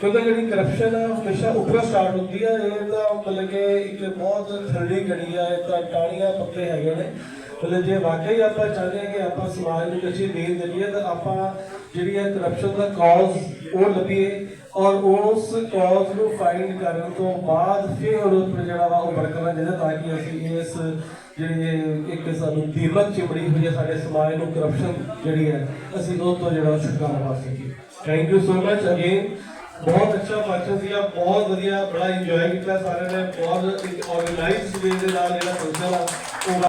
ਕਿਉਂਕਿ ਜਿਹੜੀ ਕਰਪਸ਼ਨ ਹੈ ਹਮੇਸ਼ਾ ਉੱਪਰ ਸਟਾਰਟ ਹੁੰਦੀ ਹੈ ਇਹਦਾ ਮਤਲਬ ਕਿ ਇੱਕ ਬਹੁਤ ਥਰੜੀ ਘੜੀ ਹੈ ਤਾਂ ਟਾਣੀਆਂ ਪੱਕੇ ਹੈਗੇ ਨੇ। ਮਤਲਬ ਜੇ ਵਾਕਈ ਆਪਾਂ ਚਾਹੁੰਦੇ ਹਾਂ ਕਿ ਆਪਾਂ ਸਮਾਜ ਨੂੰ ਅੱਛੀ ਨੀਂਦ ਦੇਈਏ ਤਾਂ ਆਪਾਂ ਜਿਹੜੀ ਹੈ ਕਰਪਸ਼ਨ ਦਾ ਕਾਜ਼ ਉਹ ਲੱਭੀਏ। ਔਰ ਉਸ ਕਾਜ਼ ਨੂੰ ਫਾਈਂਡ ਕਰਨ ਤੋਂ ਬਾਅਦ ਫਿਰ ਉਹਦੇ ਜਿਹੜਾ ਵਾ ਉਹ ਵਰਤਣਾ ਕਰਨਾ ਚਾਹੀਦਾ ਤਾਂ ਕਿ ਅਸੀਂ ਇਸ ਜਿਹੜੀ ਇੱਕ ਸਾਨੂੰ ਦੀਮਕ ਚਿਮੜੀ ਹੋਈ ਹੈ, ਸਾਡੇ ਸਮਾਜ ਨੂੰ ਕਰਪਸ਼ਨ ਜਿਹੜੀ ਹੈ, ਅਸੀਂ ਉਹ ਤੋਂ ਜਿਹੜਾ ਛੁਟਕਾਰਾ ਪਾ ਸਕੀਏ। Thank you so much again ਬਹੁਤ ਅੱਛਾ ਫੰਕਸ਼ਨ ਸੀਗਾ ਬਹੁਤ ਵਧੀਆ, ਬੜਾ ਇੰਜੋਏ ਕੀਤਾ ਸਾਰਿਆਂ ਨੇ। ਬਹੁਤ ਆਰਗੇਨਾਈਜ਼ਡ ਵੇ ਦੇ ਨਾਲ ਜਿਹੜਾ ਫੰਕਸ਼ਨ ਆ